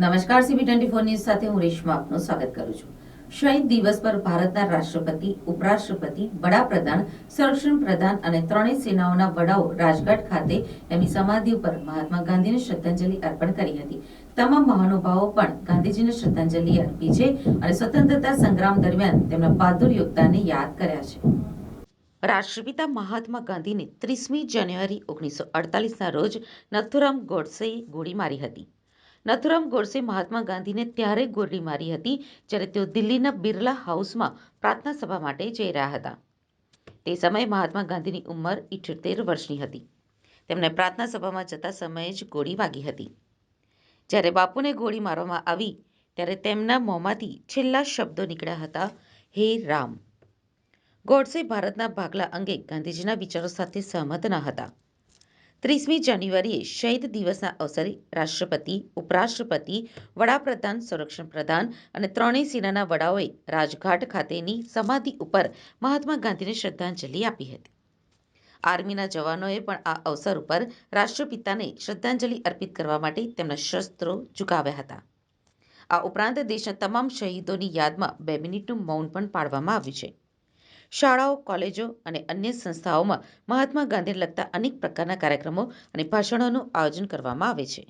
નમસ્કાર CB twenty four news સાથે હું રેશમા આપનું સ્વાગત કરું છું. શહીદ દિવસ પર ભારતના રાષ્ટ્રપતિ, ઉપરાષ્ટ્રપતિ, વડાપ્રધાન, સંરક્ષણ પ્રધાન અને ત્રણેય સેનાઓના વડાઓ રાજઘાટ ખાતે એમની સમાધિ ઉપર મહાત્મા ગાંધીને શ્રદ્ધાંજલિ અર્પણ કરી હતી. તમામ મહાનુભાવો પણ ગાંધીજીને શ્રદ્ધાંજલિ અર્પી છે અને સ્વતંત્રતા સંગ્રામ દરમિયાન તેમના બહાદુર યોગદાનને યાદ કર્યા છે. રાષ્ટ્રપિતા મહાત્મા ગાંધીને ત્રીસમી જાન્યુઆરી ઓગણીસો અડતાલીસના રોજ નથુરામ ગોડસેએ ગોળી મારી હતી. નથુરામ ગોડસે મહાત્મા ગાંધીને ત્યારે ગોળી મારી હતી, જ્યારે તેઓ દિલ્હીના બિરલા હાઉસમાં પ્રાર્થના સભા માટે જઈ રહ્યા હતા. તે સમયે મહાત્મા ગાંધીની ઉંમર ઇઠ્યોતેર વર્ષની હતી. તેમને પ્રાર્થના સભામાં જતા સમયે જ ગોળી વાગી હતી. જ્યારે બાપુને ગોળી મારવામાં આવી, ત્યારે તેમના મોંમાંથી છેલ્લા શબ્દો નીકળ્યા હતા, હે રામ. ગોડસે ભારતના ભાગલા અંગે ગાંધીજીના વિચારો સાથે સહમત ન હતા. ત્રીસમી જાન્યુઆરીએ શહીદ દિવસના અવસરે રાષ્ટ્રપતિ, ઉપરાષ્ટ્રપતિ, વડાપ્રધાન, સંરક્ષણ પ્રધાન અને ત્રણેય સેનાના વડાઓએ રાજઘાટ ખાતેની સમાધિ ઉપર મહાત્મા ગાંધીને શ્રદ્ધાંજલિ આપી હતી. આર્મીના જવાનોએ પણ આ અવસર ઉપર રાષ્ટ્રપિતાને શ્રદ્ધાંજલિ અર્પિત કરવા માટે તેમના શસ્ત્રો ઝુકાવ્યા હતા. આ ઉપરાંત દેશના તમામ શહીદોની યાદમાં બે મિનિટનું મૌન પણ પાળવામાં આવ્યું છે. શાળાઓ, કોલેજો અને અન્ય સંસ્થાઓમાં મહાત્મા ગાંધીને લગતા અનેક પ્રકારના કાર્યક્રમો અને ભાષણોનું આયોજન કરવામાં આવે છે.